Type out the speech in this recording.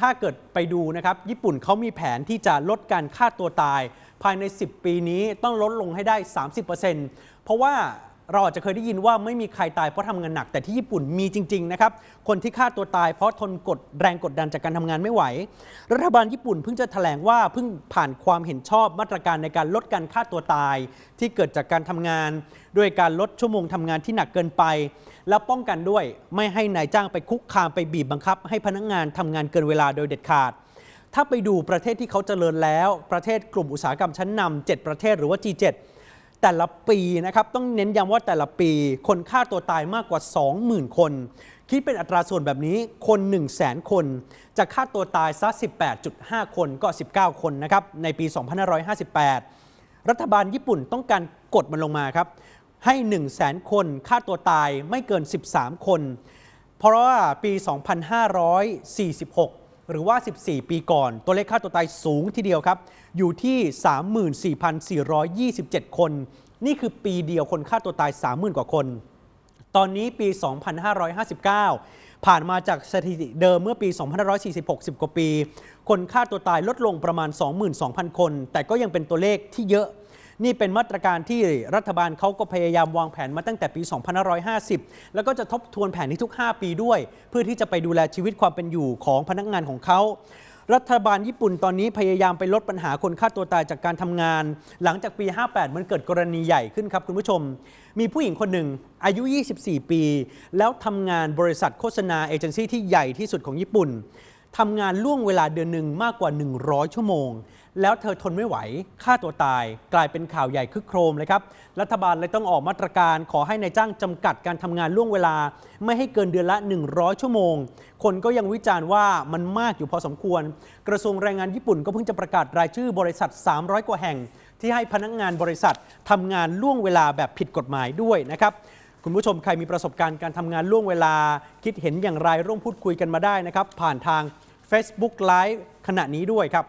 ถ้าเกิดไปดูนะครับญี่ปุ่นเขามีแผนที่จะลดการฆ่าตัวตาย ภายใน 10 ปีนี้ต้องลดลงให้ได้ 30%เพราะว่า เราอาจจะเคยได้ยินว่าไม่มีใครตายเพราะทำงานหนักแต่ที่ญี่ปุ่นมีจริง ๆ นะครับ คนที่ฆ่าตัวตายเพราะทนกดแรงกดดันจากการทำงานไม่ไหว รัฐบาลญี่ปุ่นเพิ่งจะแถลงว่าเพิ่งผ่านความเห็นชอบมาตรการในการลดการฆ่าตัวตาย ที่เกิดจากการทำงาน ด้วยการลดชั่วโมงทำงานที่หนักเกินไป แล้วป้องกันด้วยไม่ให้นายจ้างไปคุกคามไปบีบบังคับ ให้พนักงานทำงานเกินเวลาโดยเด็ดขาดถ้าไปดูประเทศที่เขาเจริญแล้ว ประเทศกลุ่มอุตสาหกรรมชั้นนำ7ประเทศหรือว่า G7 แต่ละปีนะครับต้องเน้นย้ำว่าแต่ละปี คนฆ่าตัวตายมากกว่า 20,000 คน คิดเป็นอัตราส่วนแบบนี้คน 1 0 0 0 0แสนคน จะฆ่าตัวตายซะ 18.5 คนก็ 19 คนนะครับในปี 2558 รัฐบาลญี่ปุ่นต้องการกดมันลงมาครับให้ 1 0 0 0 0แสนคนฆ่าตัวตายไม่เกิน 13 คน เพราะว่าปี 2546 หรือว่า 14 ปีก่อน ตัวเลขฆ่าตัวตายสูงทีเดียวครับ อยู่ที่ 34,427 คน นี่คือปีเดียวคนฆ่าตัวตาย 30,000 กว่าคน ตอนนี้ปี 2559 ผ่านมาจากสถิติเดิมเมื่อปี 2546 10 กว่าปี คนฆ่าตัวตายลดลงประมาณ 22,000 คน แต่ก็ยังเป็นตัวเลขที่เยอะ นี่เป็นมาตรการที่รัฐบาลเขาก็พยายามวางแผนมาตั้งแต่ปี 2550 แล้วก็จะทบทวนแผนนี้ทุก 5 ปีด้วย เพื่อที่จะไปดูแลชีวิตความเป็นอยู่ของพนักงานของเขารัฐบาลญี่ปุ่นตอนนี้พยายามไปลดปัญหาคนฆ่าตัวตายจากการทำงาน หลังจากปี 58 มันเกิดกรณีใหญ่ขึ้นครับคุณผู้ชม มีผู้หญิงคนหนึ่งอายุ 24 ปี แล้วทำงานบริษัทโฆษณาเอเจนซี่ที่ใหญ่ที่สุดของญี่ปุ่น ทำงานล่วงเวลาเดือนหนึ่งมากกว่า 100 ชั่วโมง แล้วเธอทนไม่ไหวฆ่าตัวตาย กลายเป็นข่าวใหญ่คึกโครมเลยครับ รัฐบาลเลยต้องออกมาตรการขอให้ในายจ้างจำกัดการทำงานล่วงเวลา ไม่ให้เกินเดือนละ 100 ชั่วโมง คนก็ยังวิจารณ์ว่ามันมากอยู่พอสมควร กระทรวงแรงงานญี่ปุ่นก็เพิ่งจะประกาศรายชื่อบริษัท 300 กว่าแห่ง ที่ให้พนักงานบริษัททำงานล่วงเวลาแบบผิดกฎหมายด้วยนะครับคุณผู้ชมใครมีประสบการณ์การทำงานล่วงเวลา คิดเห็นอย่างไรร่วมพูดคุยกันมาได้นะครับ ผ่านทาง Facebook Live ขณะนี้ด้วยครับ